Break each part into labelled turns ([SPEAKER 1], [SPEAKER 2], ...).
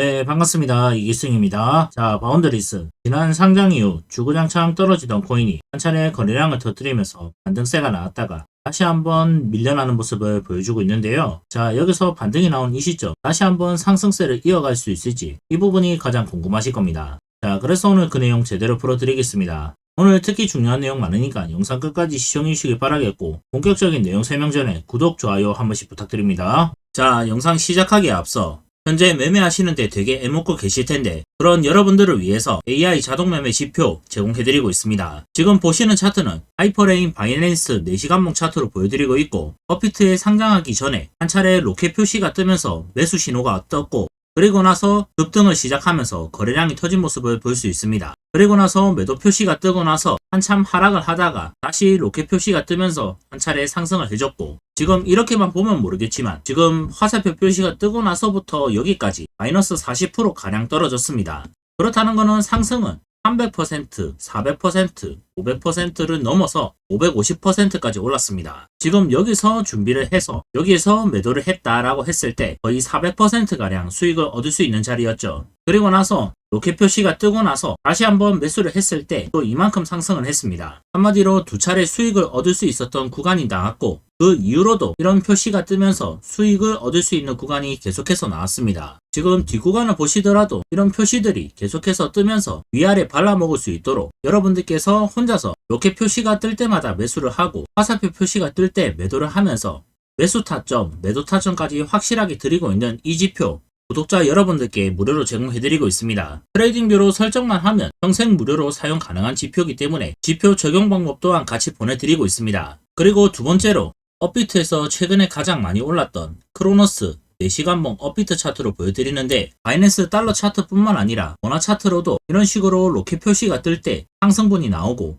[SPEAKER 1] 네, 반갑습니다. 이기승입니다. 자, 바운더리스. 지난 상장 이후 주구장창 떨어지던 코인이 한 차례 거래량을 터뜨리면서 반등세가 나왔다가 다시 한번 밀려나는 모습을 보여주고 있는데요. 자, 여기서 반등이 나온 이 시점, 다시 한번 상승세를 이어갈 수 있을지 이 부분이 가장 궁금하실 겁니다. 자, 그래서 오늘 그 내용 제대로 풀어드리겠습니다. 오늘 특히 중요한 내용 많으니까 영상 끝까지 시청해 주시길 바라겠고 본격적인 내용 설명 전에 구독, 좋아요 한 번씩 부탁드립니다. 자, 영상 시작하기에 앞서 현재 매매하시는데 되게 애먹고 계실 텐데 그런 여러분들을 위해서 AI 자동 매매 지표 제공해드리고 있습니다. 지금 보시는 차트는 하이퍼레인 바이낸스 4시간봉 차트로 보여드리고 있고 버피트에 상장하기 전에 한 차례 로켓 표시가 뜨면서 매수 신호가 떴고 그리고 나서 급등을 시작하면서 거래량이 터진 모습을 볼 수 있습니다. 그리고 나서 매도 표시가 뜨고 나서 한참 하락을 하다가 다시 로켓 표시가 뜨면서 한 차례 상승을 해줬고 지금 이렇게만 보면 모르겠지만 지금 화살표 표시가 뜨고 나서부터 여기까지 마이너스 40% 가량 떨어졌습니다. 그렇다는 것은 상승은 300%, 400%, 500%를 넘어서 550%까지 올랐습니다. 지금 여기서 준비를 해서 여기에서 매도를 했다라고 했을 때 거의 400%가량 수익을 얻을 수 있는 자리였죠. 그리고 나서 로켓 표시가 뜨고 나서 다시 한번 매수를 했을 때 또 이만큼 상승을 했습니다. 한마디로 두 차례 수익을 얻을 수 있었던 구간이 나왔고 그 이후로도 이런 표시가 뜨면서 수익을 얻을 수 있는 구간이 계속해서 나왔습니다. 지금 뒷구간을 보시더라도 이런 표시들이 계속해서 뜨면서 위아래 발라먹을 수 있도록 여러분들께서 혼자서 로켓 표시가 뜰 때마다 매수를 하고 화살표 표시가 뜰 때 매도를 하면서 매수 타점, 매도 타점까지 확실하게 드리고 있는 이 지표 구독자 여러분들께 무료로 제공해드리고 있습니다. 트레이딩뷰로 설정만 하면 평생 무료로 사용 가능한 지표이기 때문에 지표 적용 방법 또한 같이 보내드리고 있습니다. 그리고 두 번째로 업비트에서 최근에 가장 많이 올랐던 크로노스 4시간봉 업비트 차트로 보여드리는데 바이낸스 달러 차트뿐만 아니라 원화 차트로도 이런 식으로 로켓 표시가 뜰 때 상승분이 나오고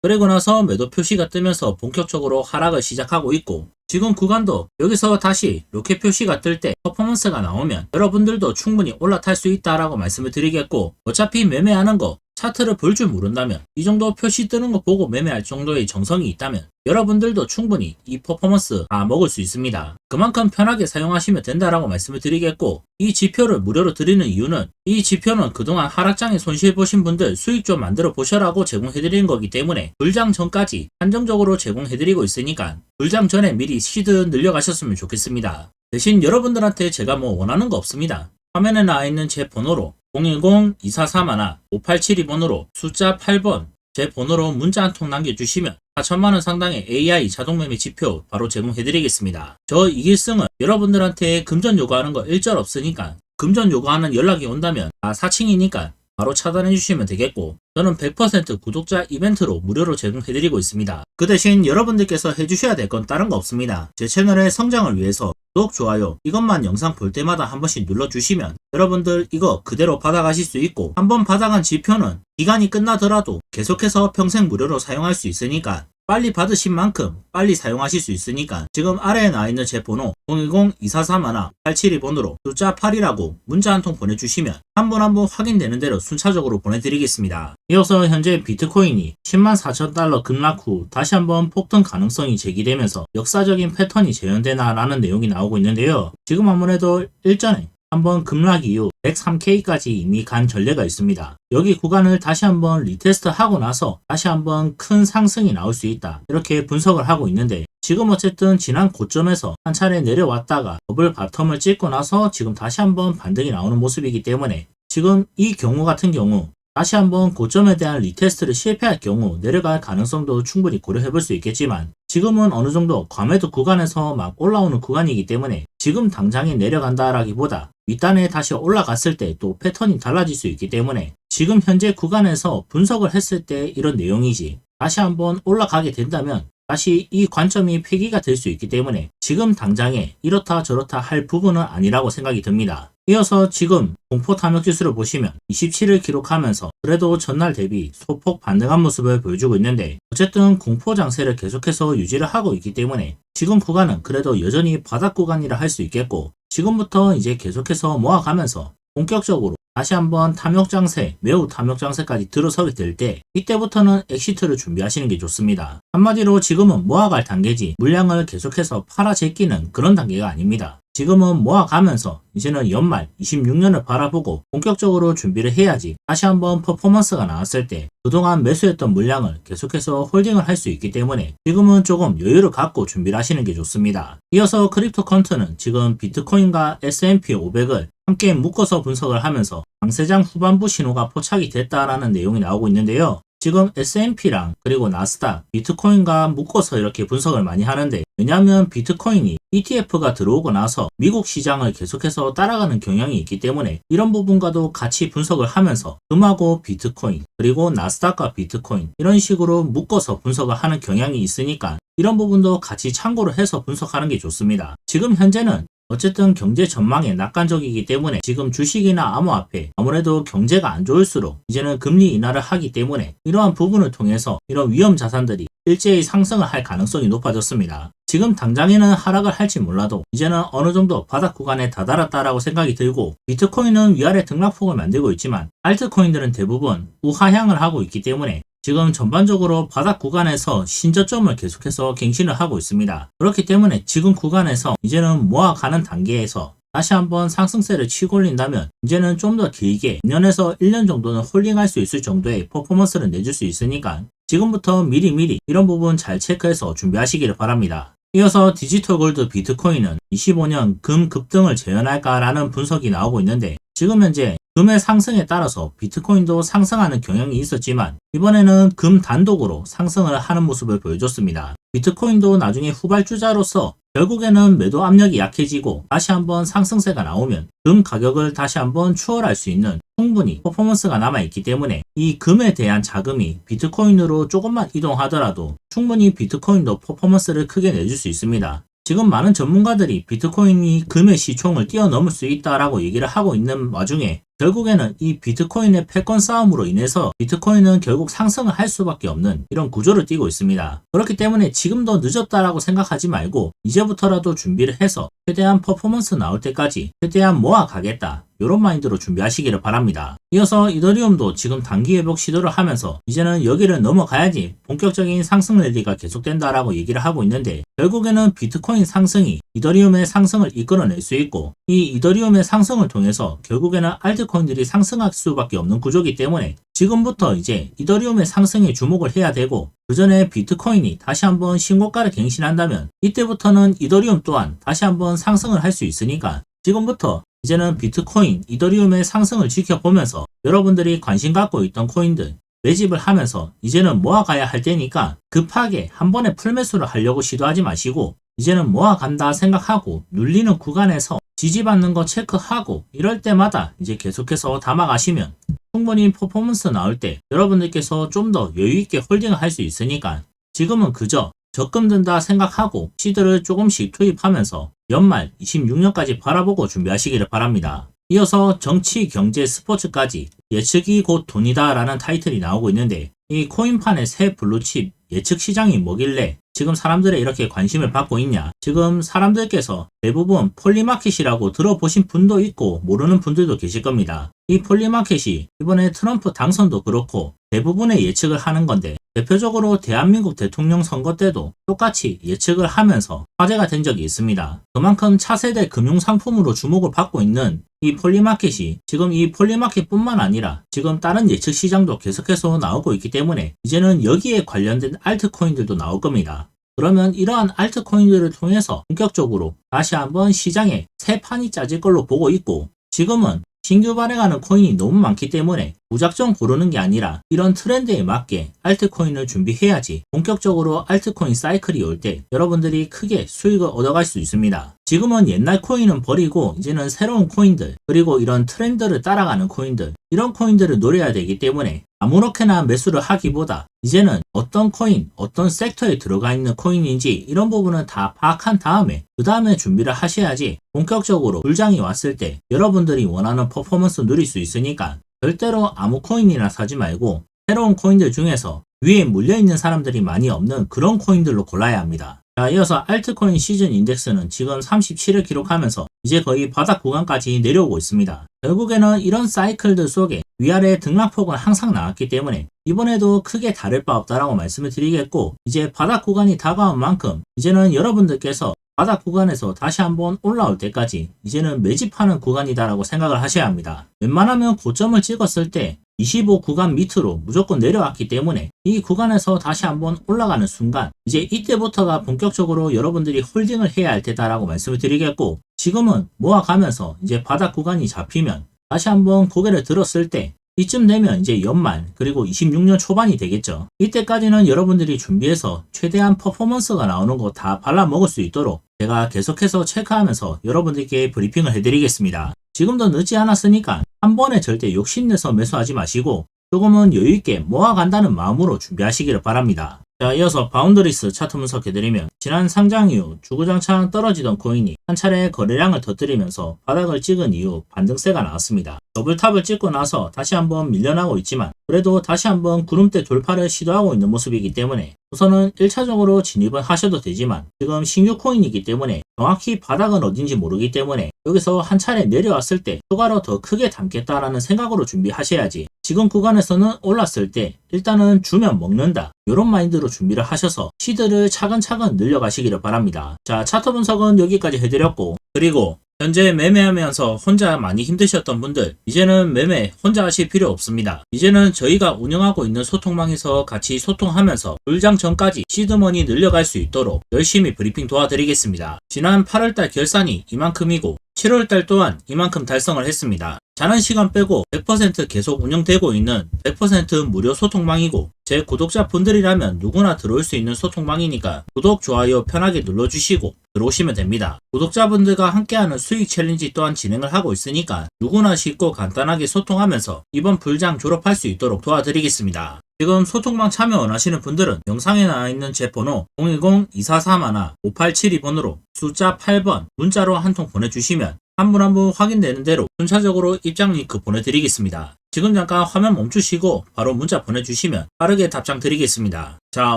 [SPEAKER 1] 그리고 나서 매도 표시가 뜨면서 본격적으로 하락을 시작하고 있고 지금 구간도 여기서 다시 로켓 표시가 뜰 때 퍼포먼스가 나오면 여러분들도 충분히 올라탈 수 있다라고 말씀을 드리겠고 어차피 매매하는 거 차트를 볼 줄 모른다면 이 정도 표시 뜨는 거 보고 매매할 정도의 정성이 있다면 여러분들도 충분히 이 퍼포먼스 다 먹을 수 있습니다. 그만큼 편하게 사용하시면 된다라고 말씀을 드리겠고 이 지표를 무료로 드리는 이유는 이 지표는 그동안 하락장에 손실 보신 분들 수익 좀 만들어 보셔라고 제공해드리는 거기 때문에 불장 전까지 한정적으로 제공해드리고 있으니까 불장 전에 미리 시드 늘려가셨으면 좋겠습니다. 대신 여러분들한테 제가 뭐 원하는 거 없습니다. 화면에 나와 있는 제 번호로 010-2431-5872번으로 숫자 8번 제 번호로 문자 한 통 남겨주시면 4천만원 상당의 AI 자동매매 지표 바로 제공해드리겠습니다. 저 이길승은 여러분들한테 금전 요구하는 거 일절 없으니까 금전 요구하는 연락이 온다면 아 사칭이니까 바로 차단해 주시면 되겠고 저는 100% 구독자 이벤트로 무료로 제공해드리고 있습니다. 그 대신 여러분들께서 해주셔야 될 건 다른 거 없습니다. 제 채널의 성장을 위해서 구독, 좋아요 이것만 영상 볼 때마다 한 번씩 눌러주시면 여러분들 이거 그대로 받아가실 수 있고 한번 받아간 지표는 기간이 끝나더라도 계속해서 평생 무료로 사용할 수 있으니까 빨리 받으신 만큼 빨리 사용하실 수 있으니까 지금 아래에 나와 있는 제 번호 010-2431-872번으로 숫자 8이라고 문자 한 통 보내주시면 한분한분 확인되는 대로 순차적으로 보내드리겠습니다. 이어서 현재 비트코인이 10만 4천 달러 급락 후 다시 한번 폭등 가능성이 제기되면서 역사적인 패턴이 재현되나라는 내용이 나오고 있는데요. 지금 아무래도 일전에 한번 급락 이후 103K까지 이미 간 전례가 있습니다. 여기 구간을 다시 한번 리테스트 하고 나서 다시 한번 큰 상승이 나올 수 있다. 이렇게 분석을 하고 있는데 지금 어쨌든 지난 고점에서 한 차례 내려왔다가 더블 바텀을 찍고 나서 지금 다시 한번 반등이 나오는 모습이기 때문에 지금 이 경우 같은 경우 다시 한번 고점에 대한 리테스트를 실패할 경우 내려갈 가능성도 충분히 고려해 볼 수 있겠지만 지금은 어느 정도 과매도 구간에서 막 올라오는 구간이기 때문에 지금 당장에 내려간다라기보다 윗단에 다시 올라갔을 때 또 패턴이 달라질 수 있기 때문에 지금 현재 구간에서 분석을 했을 때 이런 내용이지. 다시 한번 올라가게 된다면 다시 이 관점이 폐기가 될 수 있기 때문에 지금 당장에 이렇다 저렇다 할 부분은 아니라고 생각이 듭니다. 이어서 지금 공포 탐욕 지수를 보시면 27을 기록하면서 그래도 전날 대비 소폭 반등한 모습을 보여주고 있는데 어쨌든 공포 장세를 계속해서 유지를 하고 있기 때문에 지금 구간은 그래도 여전히 바닥 구간이라 할 수 있겠고 지금부터 이제 계속해서 모아가면서 본격적으로 다시 한번 탐욕 장세, 매우 탐욕 장세까지 들어서게 될 때 이때부터는 엑시트를 준비하시는 게 좋습니다. 한마디로 지금은 모아갈 단계지 물량을 계속해서 팔아 제끼는 그런 단계가 아닙니다. 지금은 모아가면서 이제는 연말 26년을 바라보고 본격적으로 준비를 해야지 다시 한번 퍼포먼스가 나왔을 때 그동안 매수했던 물량을 계속해서 홀딩을 할 수 있기 때문에 지금은 조금 여유를 갖고 준비를 하시는 게 좋습니다. 이어서 크립토 컨트는 지금 비트코인과 S&P 500을 함께 묶어서 분석을 하면서 강세장 후반부 신호가 포착이 됐다라는 내용이 나오고 있는데요. 지금 S&P랑 그리고 나스닥, 비트코인과 묶어서 이렇게 분석을 많이 하는데 왜냐하면 비트코인이 ETF가 들어오고 나서 미국 시장을 계속해서 따라가는 경향이 있기 때문에 이런 부분과도 같이 분석을 하면서 금하고 비트코인 그리고 나스닥과 비트코인 이런 식으로 묶어서 분석을 하는 경향이 있으니까 이런 부분도 같이 참고를 해서 분석하는 게 좋습니다. 지금 현재는 어쨌든 경제 전망이 낙관적이기 때문에 지금 주식이나 암호화폐 아무래도 경제가 안 좋을수록 이제는 금리 인하를 하기 때문에 이러한 부분을 통해서 이런 위험 자산들이 일제히 상승을 할 가능성이 높아졌습니다. 지금 당장에는 하락을 할지 몰라도 이제는 어느 정도 바닥 구간에 다다랐다라고 생각이 들고 비트코인은 위아래 등락폭을 만들고 있지만 알트코인들은 대부분 우하향을 하고 있기 때문에 지금 전반적으로 바닥 구간에서 신저점을 계속해서 갱신을 하고 있습니다. 그렇기 때문에 지금 구간에서 이제는 모아가는 단계에서 다시 한번 상승세를 치고 올린다면 이제는 좀 더 길게 2년에서 1년 정도는 홀딩할 수 있을 정도의 퍼포먼스를 내줄 수 있으니까 지금부터 미리미리 이런 부분 잘 체크해서 준비하시기를 바랍니다. 이어서 디지털 골드 비트코인은 25년 금 급등을 재현할까라는 분석이 나오고 있는데 지금 현재 금의 상승에 따라서 비트코인도 상승하는 경향이 있었지만 이번에는 금 단독으로 상승을 하는 모습을 보여줬습니다. 비트코인도 나중에 후발주자로서 결국에는 매도 압력이 약해지고 다시 한번 상승세가 나오면 금 가격을 다시 한번 추월할 수 있는 충분히 퍼포먼스가 남아있기 때문에 이 금에 대한 자금이 비트코인으로 조금만 이동하더라도 충분히 비트코인도 퍼포먼스를 크게 내줄 수 있습니다. 지금 많은 전문가들이 비트코인이 금의 시총을 뛰어넘을 수 있다라고 얘기를 하고 있는 와중에 결국에는 이 비트코인의 패권 싸움으로 인해서 비트코인은 결국 상승을 할 수밖에 없는 이런 구조를 띠고 있습니다. 그렇기 때문에 지금도 늦었다라고 생각하지 말고 이제부터라도 준비를 해서 최대한 퍼포먼스 나올 때까지 최대한 모아 가겠다. 이런 마인드로 준비하시기를 바랍니다. 이어서 이더리움도 지금 단기 회복 시도를 하면서 이제는 여기를 넘어가야지 본격적인 상승 랠리가 계속된다라고 얘기를 하고 있는데 결국에는 비트코인 상승이 이더리움의 상승을 이끌어낼 수 있고 이 이더리움의 상승을 통해서 결국에는 알트코인들이 상승할 수밖에 없는 구조이기 때문에 지금부터 이제 이더리움의 상승에 주목을 해야 되고 그 전에 비트코인이 다시 한번 신고가를 갱신한다면 이때부터는 이더리움 또한 다시 한번 상승을 할 수 있으니까 지금부터 이제는 비트코인, 이더리움의 상승을 지켜보면서 여러분들이 관심 갖고 있던 코인들 매집을 하면서 이제는 모아가야 할 때니까 급하게 한 번에 풀매수를 하려고 시도하지 마시고 이제는 모아간다 생각하고 눌리는 구간에서 지지받는 거 체크하고 이럴 때마다 이제 계속해서 담아가시면 충분히 퍼포먼스 나올 때 여러분들께서 좀 더 여유있게 홀딩을 할 수 있으니까 지금은 그저 적금 든다 생각하고 시드를 조금씩 투입하면서 연말 26년까지 바라보고 준비하시기를 바랍니다. 이어서 정치, 경제, 스포츠까지 예측이 곧 돈이다 라는 타이틀이 나오고 있는데 이 코인판의 새 블루칩 예측 시장이 뭐길래 지금 사람들의 이렇게 관심을 받고 있냐? 지금 사람들께서 대부분 폴리마켓이라고 들어보신 분도 있고 모르는 분들도 계실 겁니다. 이 폴리마켓이 이번에 트럼프 당선도 그렇고 대부분의 예측을 하는 건데 대표적으로 대한민국 대통령 선거 때도 똑같이 예측을 하면서 화제가 된 적이 있습니다. 그만큼 차세대 금융 상품으로 주목을 받고 있는 이 폴리마켓이 지금 이 폴리마켓뿐만 아니라 지금 다른 예측 시장도 계속해서 나오고 있기 때문에 이제는 여기에 관련된 알트코인들도 나올 겁니다. 그러면 이러한 알트코인들을 통해서 본격적으로 다시 한번 시장에 새 판이 짜질 걸로 보고 있고 지금은 신규 발행하는 코인이 너무 많기 때문에 무작정 고르는 게 아니라 이런 트렌드에 맞게 알트코인을 준비해야지 본격적으로 알트코인 사이클이 올 때 여러분들이 크게 수익을 얻어갈 수 있습니다. 지금은 옛날 코인은 버리고 이제는 새로운 코인들 그리고 이런 트렌드를 따라가는 코인들 이런 코인들을 노려야 되기 때문에 아무렇게나 매수를 하기보다 이제는 어떤 코인, 어떤 섹터에 들어가 있는 코인인지 이런 부분은 다 파악한 다음에 그 다음에 준비를 하셔야지 본격적으로 불장이 왔을 때 여러분들이 원하는 퍼포먼스 누릴 수 있으니까 절대로 아무 코인이나 사지 말고 새로운 코인들 중에서 위에 물려있는 사람들이 많이 없는 그런 코인들로 골라야 합니다. 자, 이어서 알트코인 시즌 인덱스는 지금 37을 기록하면서 이제 거의 바닥 구간까지 내려오고 있습니다. 결국에는 이런 사이클들 속에 위아래 등락폭은 항상 나왔기 때문에 이번에도 크게 다를 바 없다라고 말씀을 드리겠고 이제 바닥 구간이 다가온 만큼 이제는 여러분들께서 바닥 구간에서 다시 한번 올라올 때까지 이제는 매집하는 구간이다라고 생각을 하셔야 합니다. 웬만하면 고점을 찍었을 때 25 구간 밑으로 무조건 내려왔기 때문에 이 구간에서 다시 한번 올라가는 순간 이제 이때부터가 본격적으로 여러분들이 홀딩을 해야 할 때다라고 말씀을 드리겠고 지금은 모아가면서 이제 바닥 구간이 잡히면 다시 한번 고개를 들었을 때 이쯤 되면 이제 연말 그리고 26년 초반이 되겠죠. 이때까지는 여러분들이 준비해서 최대한 퍼포먼스가 나오는 거 다 발라 먹을 수 있도록 제가 계속해서 체크하면서 여러분들께 브리핑을 해드리겠습니다. 지금도 늦지 않았으니까 한 번에 절대 욕심내서 매수하지 마시고 조금은 여유있게 모아간다는 마음으로 준비하시기를 바랍니다. 자, 이어서 바운더리스 차트 분석해드리면 지난 상장 이후 주구장창 떨어지던 코인이 한 차례 거래량을 터뜨리면서 바닥을 찍은 이후 반등세가 나왔습니다. 더블탑을 찍고 나서 다시 한번 밀려나고 있지만 그래도 다시 한번 구름대 돌파를 시도하고 있는 모습이기 때문에 우선은 1차적으로 진입은 하셔도 되지만 지금 신규 코인이기 때문에 정확히 바닥은 어딘지 모르기 때문에 여기서 한 차례 내려왔을 때 추가로 더 크게 담겠다라는 생각으로 준비하셔야지 지금 구간에서는 올랐을 때 일단은 주면 먹는다 이런 마인드로 준비를 하셔서 시드를 차근차근 늘려가시기를 바랍니다. 자 차트 분석은 여기까지 해드렸고 그리고 현재 매매하면서 혼자 많이 힘드셨던 분들 이제는 매매 혼자 하실 필요 없습니다. 이제는 저희가 운영하고 있는 소통망에서 같이 소통하면서 불장 전까지 시드머니 늘려갈 수 있도록 열심히 브리핑 도와드리겠습니다. 지난 8월달 결산이 이만큼이고 7월달 또한 이만큼 달성을 했습니다. 자는 시간 빼고 100% 계속 운영되고 있는 100% 무료 소통망이고 제 구독자 분들이라면 누구나 들어올 수 있는 소통망이니까 구독, 좋아요 편하게 눌러주시고 들어오시면 됩니다. 구독자분들과 함께하는 수익 챌린지 또한 진행을 하고 있으니까 누구나 쉽고 간단하게 소통하면서 이번 불장 졸업할 수 있도록 도와드리겠습니다. 지금 소통방 참여 원하시는 분들은 영상에 나와 있는 제 번호 010-2431-5872번으로 숫자 8번 문자로 한 통 보내주시면 한 분 한 분 확인되는 대로 순차적으로 입장 링크 보내드리겠습니다. 지금 잠깐 화면 멈추시고 바로 문자 보내주시면 빠르게 답장 드리겠습니다. 자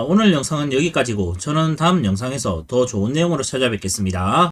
[SPEAKER 1] 오늘 영상은 여기까지고 저는 다음 영상에서 더 좋은 내용으로 찾아뵙겠습니다.